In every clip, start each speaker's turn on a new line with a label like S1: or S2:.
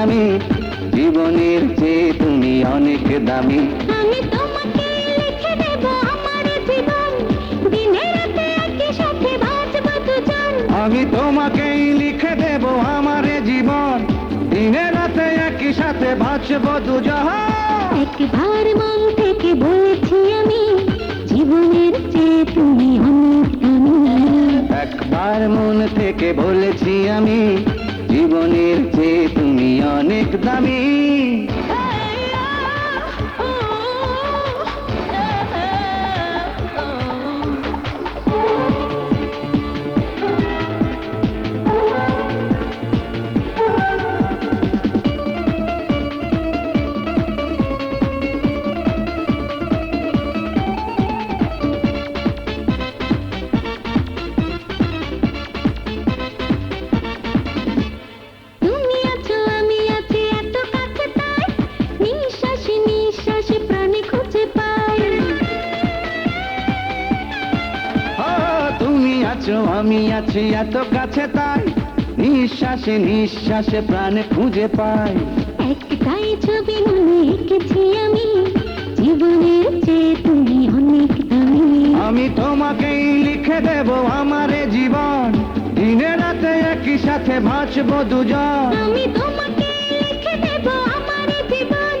S1: আমি জীবনের চেয়ে তুমি অনেক দামি।
S2: আমি তোমাকে লিখে দেব আমার জীবন। দিনে রাতে একই সাথে বাঁচব দুজন।
S1: আমি তোমাকেই লিখে দেব আমার জীবন। দিনে রাতে একই সাথে বাঁচব দুজহান
S2: একবার মন থেকে বলেছি আমি জীবনের চেয়ে তুমি অনেক দামি।
S1: একবার মন থেকে বলেছি আমি জীবনের চেয়ে অনেক দামি।
S2: আছো আমি আছি এত কাছে তাই। নিঃশ্বাসে নিঃশ্বাসে প্রাণে খুঁজে পাই। একটাই ছবি মনে এঁকেছি আমি। জীবনের চেয়ে তুমি অনেক দামি।
S1: আমি তোমাকেই লিখে দেব আমার জীবন। দিনে রাতে একই সাথে বাঁচবো দুজন।
S2: আমি তোমাকে লিখে দেব আমার জীবন।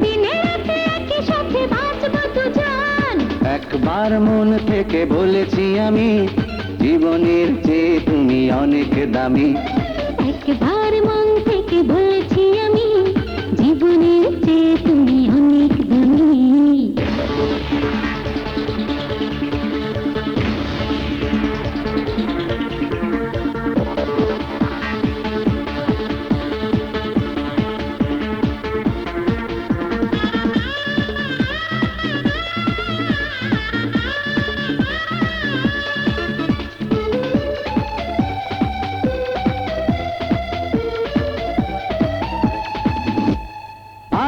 S2: দিনে রাতে একই সাথে বাঁচব দুজন।
S1: একবার মন থেকে বলেছি আমি জীবনের চেয়ে তুমি অনেক দামি।
S2: একবার মন থেকে বলেছি আমি জীবনের চেয়ে তুমি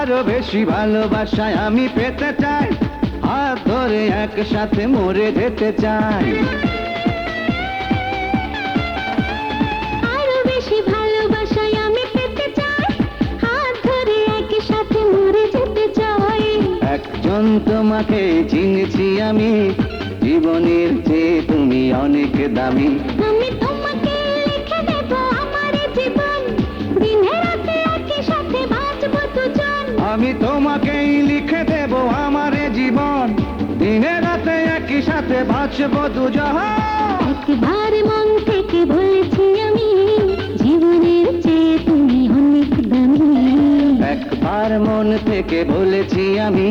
S1: আরও বেশি ভালোবাসায় আমি পেতে চাই। হাত ধরে একসাথে মরে যেতে চাই।
S2: আরও বেশি ভালোবাসায় আমি পেতে চাই। হাত ধরে একই সাথে মরে যেতে চাই।
S1: একজন তোমাকে চিনেছি আমি। জীবনের চেয়ে তুমি অনেক দামি।
S2: আমি
S1: তোমাকেই লিখে দেব আমার জীবন। দিনে রাতে একই সাথে বাঁচব দুজহান।
S2: একবার মন থেকে বলেছি আমি জীবনের চেয়ে তুমি অনেক দামি।
S1: একবার মন থেকে বলেছি আমি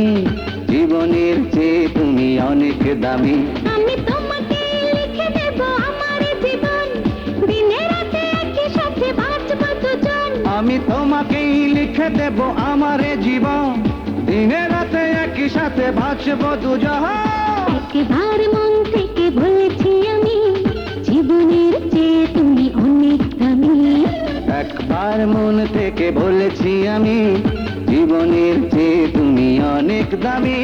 S1: জীবনের চেয়ে তুমি অনেক দামি।
S2: আমি তোমাকে লিখে দেব আমার জীবন দিনে রাতে একই সাথে বাঁচব দুজন।
S1: আমি তোমাকেই লিখে দেব আমার জীবন। দিনে রাতে একই সাথে ভাসব দুজন
S2: একবার মন থেকে বলেছি আমি জীবনের চেয়ে তুমি অনেক দামি।
S1: একবার মন থেকে বলেছি আমি জীবনের চেয়ে তুমি অনেক দামি।